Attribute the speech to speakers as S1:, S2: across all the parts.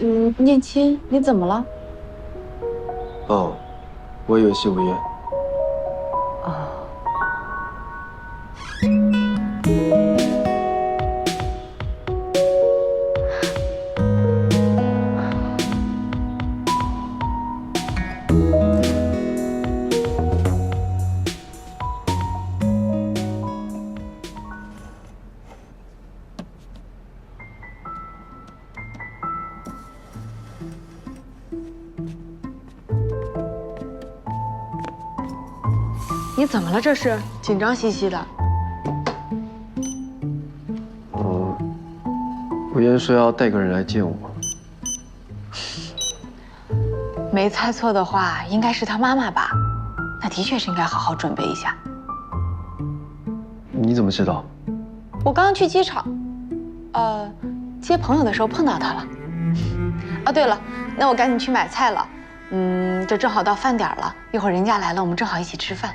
S1: 嗯，念亲，你怎么了？
S2: 哦，我以为是吴言。
S1: 你怎么了？这是紧张兮兮的。
S2: 我，吴言说要带个人来见我。
S1: 没猜错的话，应该是他妈妈吧？那的确是应该好好准备一下。
S2: 你怎么知道？
S1: 我刚刚去机场，呃，接朋友的时候碰到他了。哦，对了，那我赶紧去买菜了。嗯，这正好到饭点了，一会儿人家来了，我们正好一起吃饭。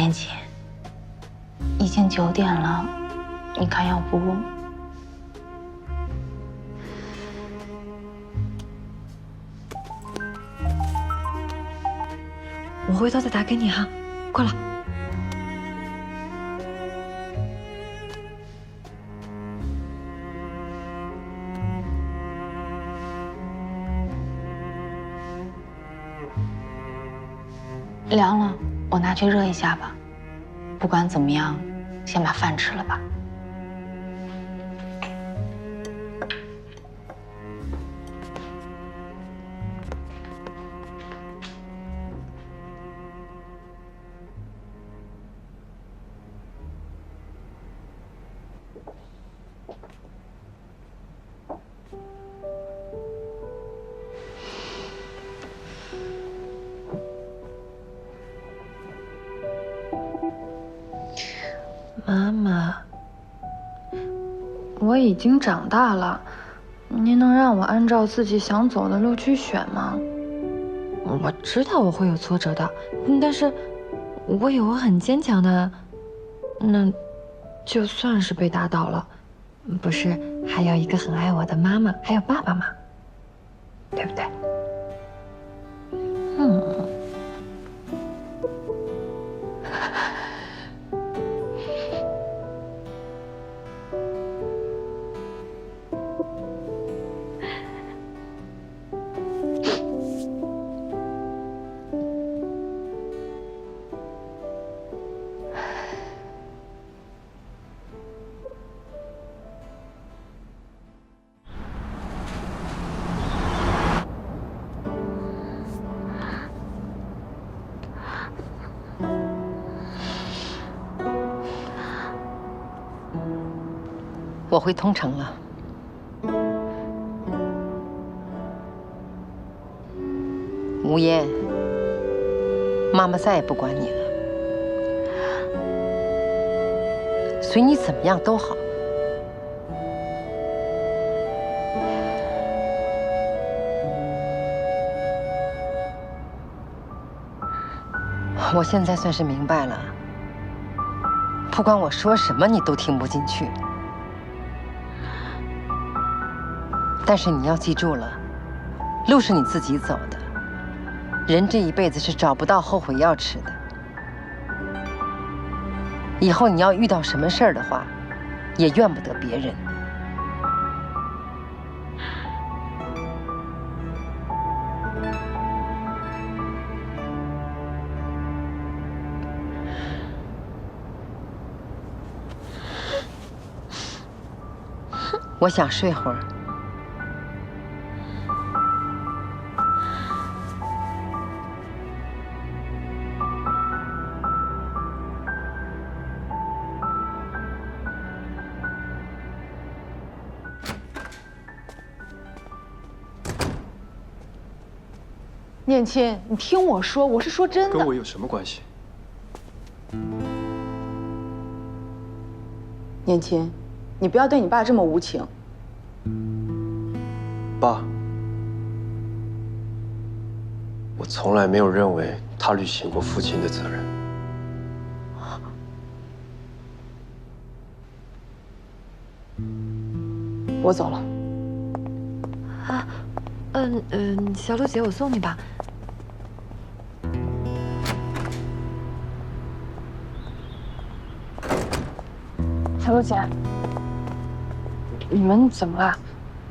S1: 年轻，已经九点了，你看要不？
S3: 我回头再打给你哈，挂了。
S1: 凉了。我拿去热一下吧。不管怎么样，先把饭吃了吧。
S3: 妈妈，我已经长大了，您能让我按照自己想走的路去选吗？我知道我会有挫折的，但是我有我很坚强的，那就算是被打倒了，不是还有一个很爱我的妈妈，还有爸爸吗？对不对？嗯。
S4: 我回通城了，吴嫣，妈妈再也不管你了，随你怎么样都好。我现在算是明白了，不管我说什么，你都听不进去。但是你要记住了，路是你自己走的，人这一辈子是找不到后悔药吃的。以后你要遇到什么事儿的话，也怨不得别人。我想睡会儿。
S1: 念亲，你听我说，我是说真的。
S2: 跟我有什么关系？
S1: 念亲，你不要对你爸这么无情。
S2: 爸，我从来没有认为他履行过父亲的责任。
S1: 我走了。
S3: 嗯嗯，小璐姐，我送你吧。小璐姐，你们怎么了？